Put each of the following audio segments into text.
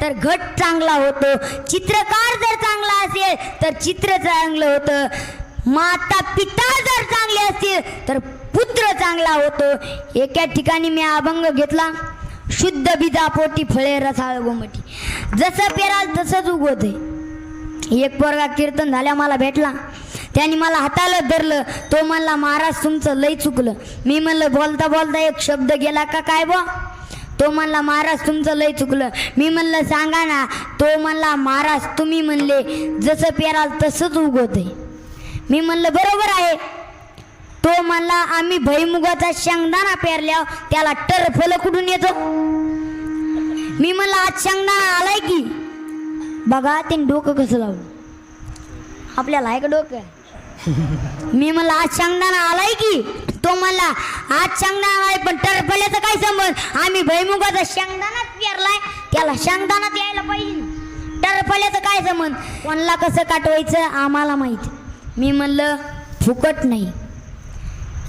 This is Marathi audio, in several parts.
तर घट चांगला होतो. चित्रकार जर चांगला असेल तर चित्र चांगलं होतं. माता पिता जर चांगले असतील तर पुत्र चांगला होतो. एका ठिकाणी मी अभंग घेतला. शुद्ध बिजा पोटी फळे रसाळ गोमटी. जसं पेराल तसंच उगवते एक पोरगा कीर्तन झाल्या मला भेटला. त्याने मला हाताला धरलं. तो म्हणला महाराज तुमचं लय चुकलं. मी म्हणलं बोलता बोलता एक शब्द गेला का काय बा? तो म्हणला महाराज तुमचं लय चुकलं. मी म्हणलं सांगा ना. तो म्हणला महाराज तुम्ही म्हणले जसं पेराल तसंच उगवते मी म्हणलं बरोबर आहे. तो म्हणला आम्ही भैमुगाचा शेंगदाणा पेरल्यावर त्याला टरफल कुठून येतो? मी म्हणलं आज शेंगदाणा आलाय की. बघा ते डोकं कसं लावलं. आपल्याला आहे का डोकं? मी म्हणलं आज शेंगदाणा आलाय की. तो म्हणला आज शेंगदाणा आहे पण टरफल्याचा काय संबंध? आम्ही भैमुगाचा शेंगदाणाच पेरलाय त्याला शेंगदाणात यायला पाहिजे. ना. टरफल्याचं काय संबंध? कोणाला कसं काटवायचं आम्हाला माहीत. मी म्हणलं फुकट नाही.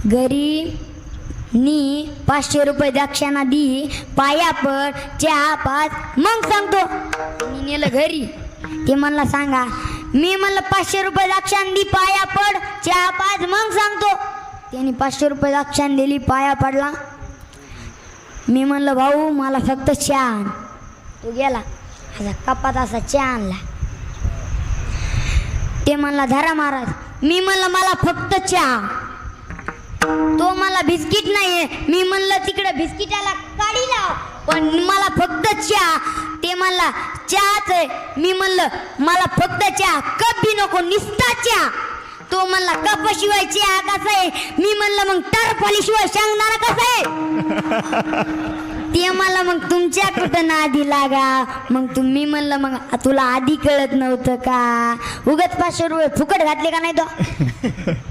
घरी नी पाचशे रुपये दक्षिणा दी पाया पड चहा पाच मग सांगतो. मी नेलं घरी. ते म्हणला सांगा. मी म्हणलं पाचशे रुपये दक्षिणा दी पाया पड चहा पाच मग सांगतो. त्यांनी पाचशे रुपये दक्षिणा दिली पाया पडला. मी म्हणलं भाऊ मला फक्त चहा तू तो गेला. असा कपात असा चहा आणला. ते म्हणला धरा महाराज मी म्हणलं मला फक्त चहा. तो मला बिस्किट नाहीये. मी म्हणलं तिकडे बिस्किटाला काढी लाव पण मला फक्त चहा. ते म्हणला चहाच आहे. मी म्हणलं मला फक्त चहा कप बी नको निस्ता चहा. तो म्हणला कप शिवाय चहा कसा आहे मी म्हणलं मग टरफली शिवाय शेंगदाणा कसा आहे? ते मला मग तुमच्या कुठं नादी लागा? मग तुम्ही म्हणलं मग तुला आधी कळत नव्हतं का? उगच पाचशे रुपये फुकट घातले का नाही तो?